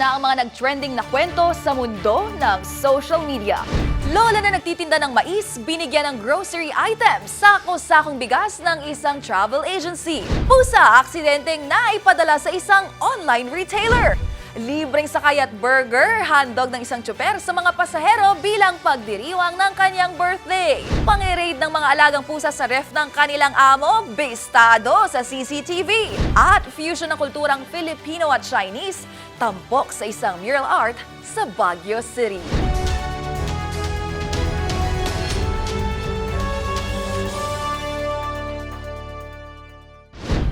na ang mga nag-trending na kwento sa mundo ng social media. Lola na nagtitinda ng mais, binigyan ng grocery items, sako-sakong bigas ng isang travel agency. Pusa, aksidenteng naipadala sa isang online retailer. Libreng sakay at burger, handog ng isang tsuper sa mga pasahero bilang pagdiriwang ng kanyang birthday. Pangiraid ng mga alagang pusa sa ref ng kanilang amo, bestado sa CCTV. At fusion ng kulturang Filipino at Chinese, tampok sa isang mural art sa Baguio City.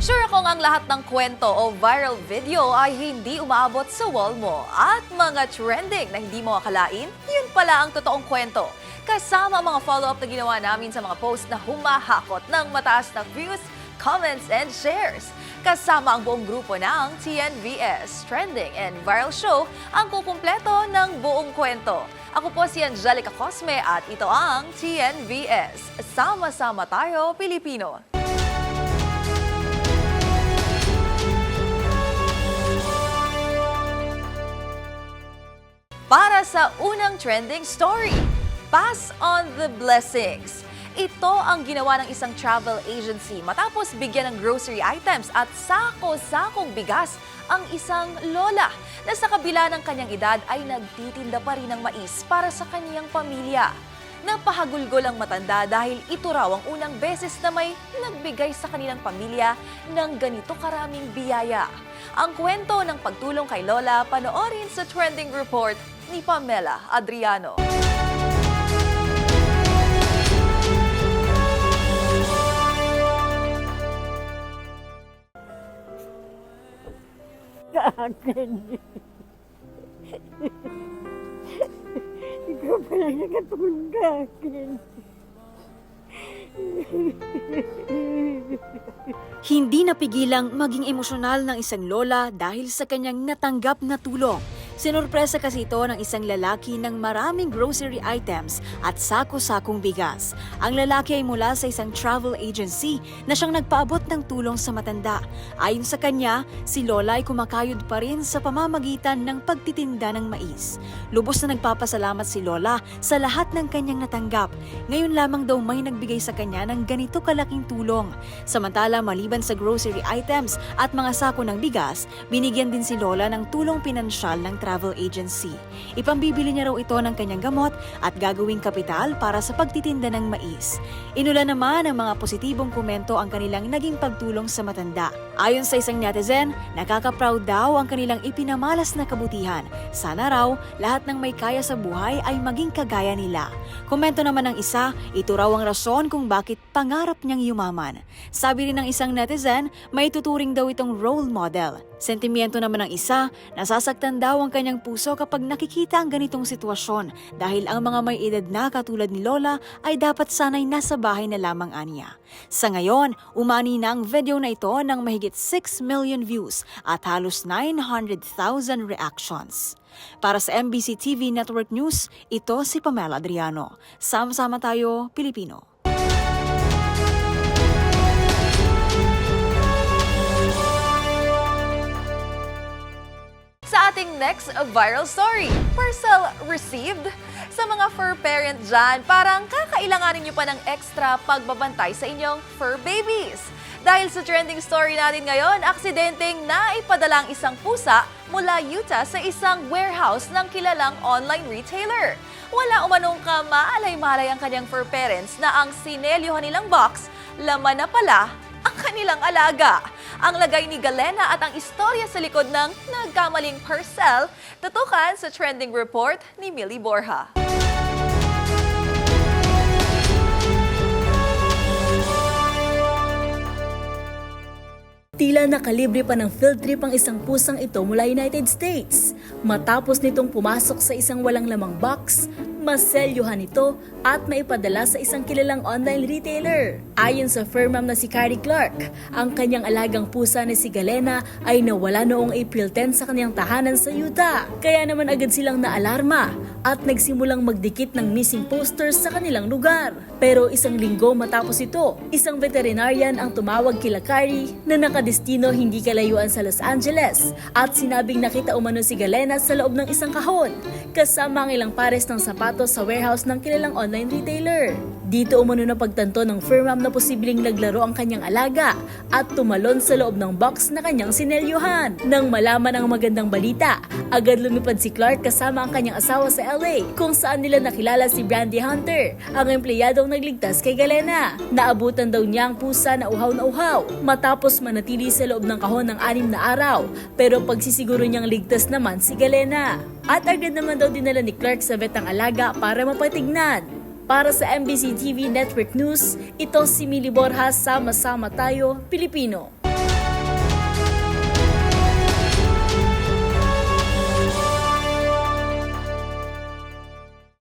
Sure akong ang lahat ng kwento o viral video ay hindi umaabot sa wall mo at mga trending na hindi mo akalain, yun pala ang totoong kwento. Kasama ang mga follow-up na ginawa namin sa mga post na humahakot ng mataas na views, comments, and shares. Kasama ang buong grupo ng TNVS, Trending and Viral Show ang kukumpleto ng buong kwento. Ako po si Angelica Cosme at ito ang TNVS. Sama-sama tayo, Pilipino. para sa unang trending story. Pass on the blessings. Ito ang ginawa ng isang travel agency matapos bigyan ng grocery items at sako-sakong bigas ang isang lola na sa kabila ng kanyang edad ay nagtitinda pa rin ng mais para sa kanyang pamilya. Napahagulgol ang matanda dahil ito raw ang unang beses na may nagbigay sa kanilang pamilya ng ganito karaming biyaya. Ang kwento ng pagtulong kay Lola panoorin sa trending report ni Pamela Adriano. Akin. Ikaw pala nakatulong ka akin. Hindi napigilang maging emosyonal ng isang lola dahil sa kanyang natanggap na tulong. Sinurpresa kasi ito ng isang lalaki ng maraming grocery items at sako-sakong bigas. Ang lalaki ay mula sa isang travel agency na siyang nagpaabot ng tulong sa matanda. Ayon sa kanya, si Lola ay kumakayod pa rin sa pamamagitan ng pagtitinda ng mais. Lubos na nagpapasalamat si Lola sa lahat ng kanyang natanggap. Ngayon lamang daw may nagbigay sa kanya ng ganito kalaking tulong. Samantala, maliban sa grocery items at mga sako ng bigas, binigyan din si Lola ng tulong pinansyal ng travel agency. Ipambibili niya raw ito ng kanyang gamot at gagawing kapital para sa pagtitinda ng mais. Inula naman ng mga positibong komento ang kanilang naging pagtulong sa matanda. Ayon sa isang netizen, nakaka-proud daw ang kanilang ipinamalas na kabutihan. Sana raw, lahat ng may kaya sa buhay ay maging kagaya nila. Komento naman ng isa, ito raw ang rason kung bakit pangarap niyang yumaman. Sabi rin ng isang netizen, may tuturing daw itong role model. Sentimiento naman ng isa, nasasaktan daw ang kanyang puso kapag nakikita ang ganitong sitwasyon dahil ang mga may edad na katulad ni Lola ay dapat sanay nasa bahay na lamang anya. Sa ngayon, umani na ang video na ito ng mahigit 6 million views at halos 900,000 reactions. Para sa MBC TV Network News, ito si Pamela Adriano. Sama-sama tayo, Pilipino. Sa ating next viral story, parcel received? Sa mga fur parent dyan, parang kakailanganin nyo pa ng extra pagbabantay sa inyong fur babies. Dahil sa trending story natin ngayon, aksidenteng naipadala ang isang pusa mula Utah sa isang warehouse ng kilalang online retailer. Wala umanong kamaalay-malay ang kanyang fur parents na ang sinelyohan nilang box, laman na pala ang kanilang alaga. Ang lagay ni Galena at ang istorya sa likod ng nagkamaling parcel, tutukan sa trending report ni Millie Borja. Tila nakalibre pa ng field trip ang isang pusang ito mula United States. Matapos nitong pumasok sa isang walang lamang box, maselyuhan ito at maipadala sa isang kilalang online retailer. Ayon sa fur mom na si Carrie Clark, ang kanyang alagang pusa na si Galena ay nawala noong April 10 sa kanyang tahanan sa Utah. Kaya naman agad silang naalarma at nagsimulang magdikit ng missing posters sa kanilang lugar. Pero isang linggo matapos ito, isang veterinarian ang tumawag kila Carrie na nakadestino hindi kalayuan sa Los Angeles at sinabing nakita umano si Galena sa loob ng isang kahon kasama ang ilang pares ng sapatos sa warehouse ng kilalang online retailer. Dito umano na pagtanto ng firm ma'am na posibleng naglaro ang kanyang alaga at tumalon sa loob ng box na kanyang sinelyuhan. Nang malaman ang magandang balita, agad lumipad si Clark kasama ang kanyang asawa sa LA kung saan nila nakilala si Brandy Hunter, ang empleyadong nagligtas kay Galena. Naabutan daw niya ang pusa na uhaw na uhaw matapos manatili sa loob ng kahon ng anim na araw pero pagsisiguro niyang ligtas naman si Galena. At agad naman daw dinala ni Clark sa vet ang alaga para mapatignan. Para sa MBC TV Network News, ito si Mili Borjas, Sama-sama Tayo, Pilipino.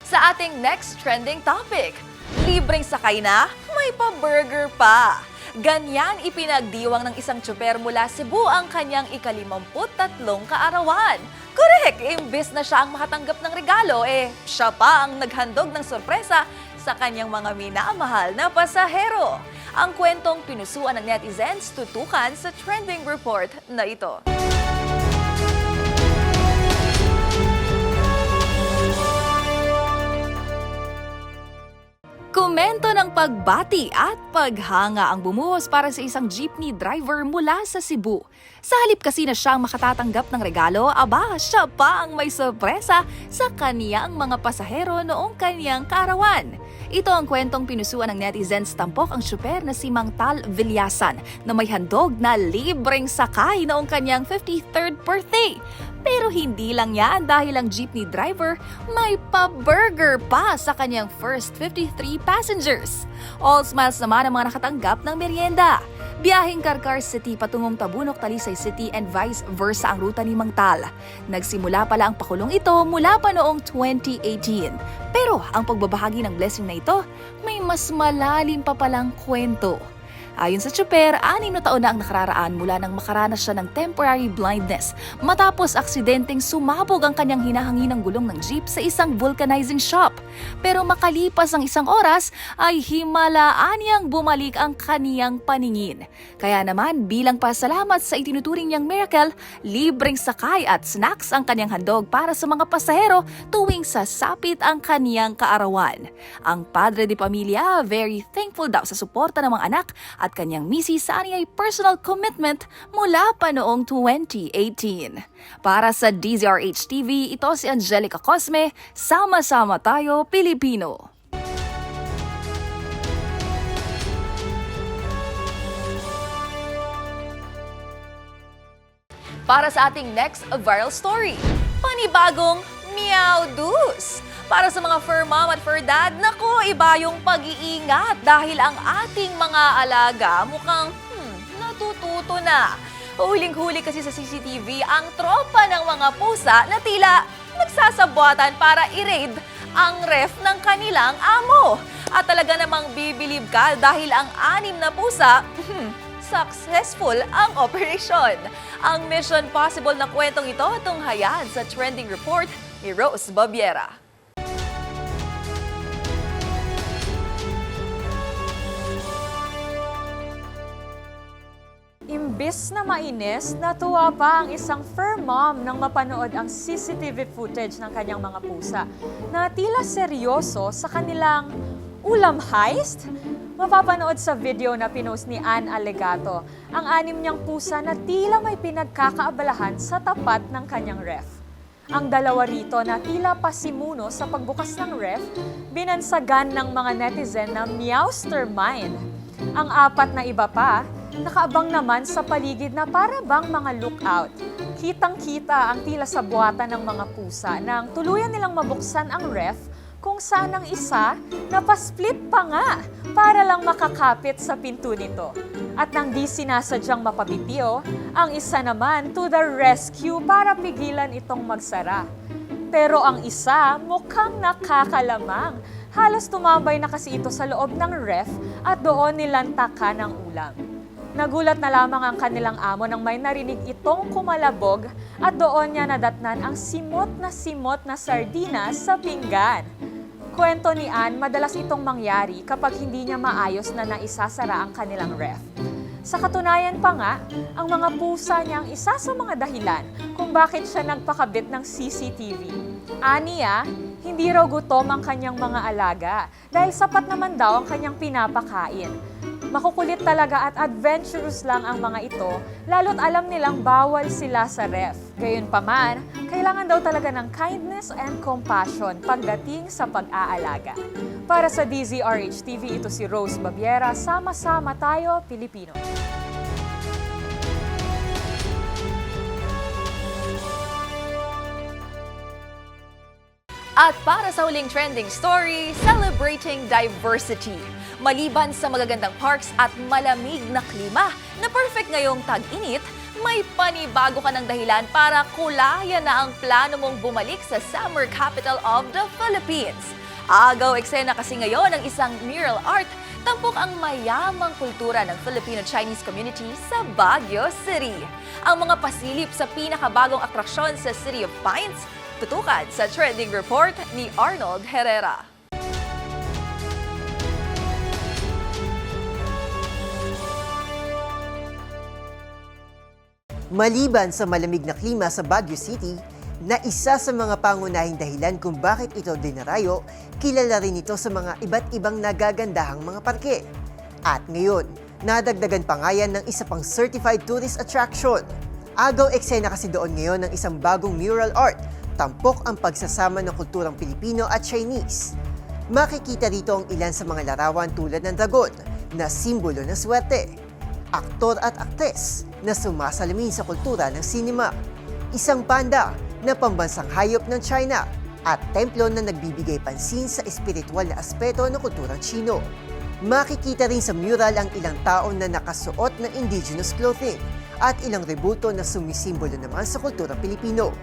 Sa ating next trending topic, libreng sakay na, may pa-burger pa. Ganyan ipinagdiwang ng isang tsuper mula Cebu ang kanyang ikalimamput tatlong kaarawan. Correct! Imbis na siya ang makatanggap ng regalo, eh, siya pa ang naghandog ng sorpresa sa kanyang mga minamahal na pasahero. Ang kwentong pinusuan ng netizens tutukan sa trending report na ito. Komento ng pagbati at paghanga ang bumuhos para sa isang jeepney driver mula sa Cebu. Sa halip kasi na siyang makatatanggap ng regalo, aba, siya pa ang may sorpresa sa kaniyang mga pasahero noong kaniyang karawan. Ito ang kwentong pinusuan ng netizens tampok ang syuper na si Mang Tal Villasan na may handog na libreng sakay noong kanyang 53rd birthday. Pero hindi lang yan dahil ang jeepney driver may pa-burger pa sa kanyang first 53 passengers. All smiles naman ang mga nakatanggap ng merienda. Biyaheng Karkar City patungong Tabunok, Talisay City and vice versa ang ruta ni Mang Tal. Nagsimula pala ang pakulong ito mula pa noong 2018. Pero ang pagbabahagi ng blessing na ito, may mas malalim pa palang kwento. Ayon sa Chuper, anim na taon na ang nakararaan mula nang makaranas siya ng temporary blindness matapos aksidenteng sumabog ang kanyang hinahanginang gulong ng jeep sa isang vulcanizing shop. Pero makalipas ang isang oras ay himalaan niyang bumalik ang kaniyang paningin. Kaya naman bilang pasalamat sa itinuturing niyang miracle, libreng sakay at snacks ang kanyang handog para sa mga pasahero tuwing sasapit ang kaniyang kaarawan. Ang padre de pamilya very thankful daw sa suporta ng mga anak at kanyang misis sa aniyay personal commitment mula pa noong 2018. Para sa DZRH TV, ito si Angelica Cosme, Sama-sama tayo, Pilipino. Para sa ating next viral story, panibagong Meow Dus. Para sa mga fur mom at fur dad, nako, iba yung pag-iingat dahil ang ating mga alaga mukhang hmm, natututo na. Huling-huli kasi sa CCTV ang tropa ng mga pusa na tila nagsasabuatan para i-raid ang ref ng kanilang amo. At talaga namang bibilib ka dahil ang anim na pusa, hmm, successful ang operation. Ang Mission Possible na kwentong ito tunghayan sa trending report ni Rose Babiera. Imbis na mainis, natuwa pa ang isang fur mom nang mapanood ang CCTV footage ng kanyang mga pusa na tila seryoso sa kanilang ulam heist. Mapapanood sa video na pinost ni Ann Allegato ang anim niyang pusa na tila may pinagkakaabalahan sa tapat ng kanyang ref. Ang dalawa rito na tila pasimuno sa pagbukas ng ref, binansagan ng mga netizen na Meowster Mine. Ang apat na iba pa, nakaabang naman sa paligid na para bang mga lookout. Kitang-kita ang tila sa buhatan ng mga pusa nang tuluyan nilang mabuksan ang ref kung saan ang isa napasplit pa nga para lang makakapit sa pinto nito. At nang di sinasadyang mapabitiyo, ang isa naman to the rescue para pigilan itong magsara. Pero ang isa mukhang nakakalamang. Halos tumambay na kasi ito sa loob ng ref at doon nilantakan ng ulam. Nagulat na lamang ang kanilang amo nang may narinig itong kumalabog at doon niya nadatnan ang simot na simot na sardinas sa pinggan. Kwento ni Ann, madalas itong mangyari kapag hindi niya maayos na naisasara ang kanilang ref. Sa katunayan pa nga, ang mga pusa niya ang isa sa mga dahilan kung bakit siya nagpakabit ng CCTV. Aniya, hindi raw gutom ang kanyang mga alaga dahil sapat naman daw ang kanyang pinapakain. Makukulit talaga at adventurous lang ang mga ito, lalo't alam nilang bawal sila sa ref. Gayunpaman, kailangan daw talaga ng kindness and compassion pagdating sa pag-aalaga. Para sa DZRH TV, ito si Rose Babiera. Sama-sama tayo, Pilipino. At para sa huling trending story, celebrating diversity. Maliban sa magagandang parks at malamig na klima na perfect ngayong tag-init, may panibago ka ng dahilan para kulayan na ang plano mong bumalik sa summer capital of the Philippines. Agaw eksena kasi ngayon ng isang mural art tampok ang mayamang kultura ng Filipino-Chinese community sa Baguio City. Ang mga pasilip sa pinakabagong atraksyon sa City of Pines, tutukan sa trending report ni Arnold Herrera. Maliban sa malamig na klima sa Baguio City, na isa sa mga pangunahing dahilan kung bakit ito dinarayo, kilala rin ito sa mga iba't ibang nagagandahang mga parke. At ngayon, nadagdagan pa nga yan ng isa pang certified tourist attraction. Agaw eksena kasi doon ngayon ng isang bagong mural art, tampok ang pagsasama ng kulturang Pilipino at Chinese. Makikita rito ang ilan sa mga larawan tulad ng dragon, na simbolo ng swerte aktor at aktres na sumasalamin sa kultura ng sinima, isang panda na pambansang hayop ng China, at templo na nagbibigay pansin sa espiritual na aspeto ng kulturang Chino. Makikita rin sa mural ang ilang tao na nakasuot ng indigenous clothing at ilang rebuto na sumisimbolo naman sa kulturang Pilipino.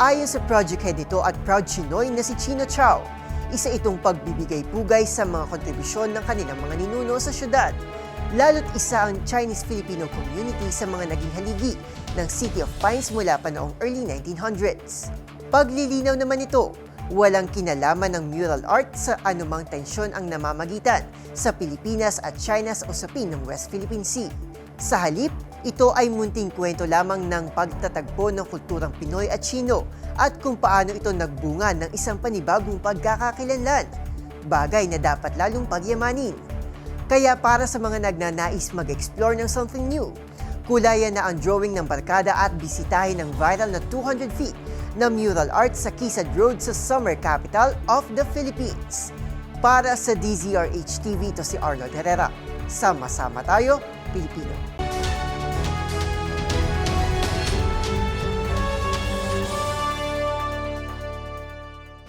Ayon sa project head nito at proud Chinoy na si Chino Chow, isa itong pagbibigay-pugay sa mga kontribusyon ng kanilang mga ninuno sa syudad. Lalo't isa ang Chinese-Filipino community sa mga naging haligi ng City of Pines mula pa noong early 1900s. Paglilinaw naman ito, walang kinalaman ng mural art sa anumang tensyon ang namamagitan sa Pilipinas at China sa usapin ng West Philippine Sea. Sa halip, ito ay munting kwento lamang ng pagtatagpo ng kulturang Pinoy at Chino at kung paano ito nagbunga ng isang panibagong pagkakakilanlan. Bagay na dapat lalong pagyamanin. Kaya para sa mga nagnanais mag-explore ng something new, kulayan na ang drawing ng barkada at bisitahin ng viral na 200 feet na mural art sa Quezon Road sa summer capital of the Philippines. Para sa DZRH TV, ito si Arnold Herrera. Sama-sama tayo, Pilipino.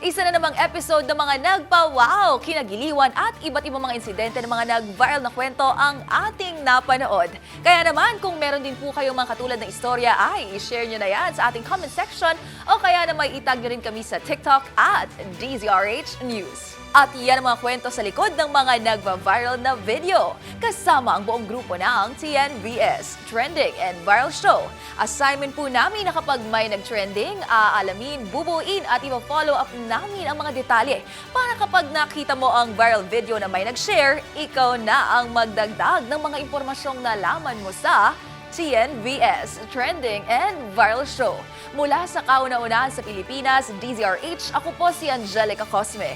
Isa na namang episode ng mga nagpa-wow, kinagiliwan at iba't ibang mga insidente ng mga nag-viral na kwento ang ating napanood. Kaya naman, kung meron din po kayong mga katulad ng istorya, ay i-share nyo na yan sa ating comment section o kaya na may itag nyo rin kami sa TikTok at DZRH News. At yan ang mga kwento sa likod ng mga nagva-viral na video. Kasama ang buong grupo ng TNVS, Trending and Viral Show. Assignment po namin na kapag may nag-trending, aalamin, bubuin at ipa-follow up namin ang mga detalye. Para kapag nakita mo ang viral video na may nag-share, ikaw na ang magdagdag ng mga impormasyong nalaman mo sa TNVS, Trending and Viral Show. Mula sa kauna-unahan sa Pilipinas, DZRH, ako po si Angelica Cosme.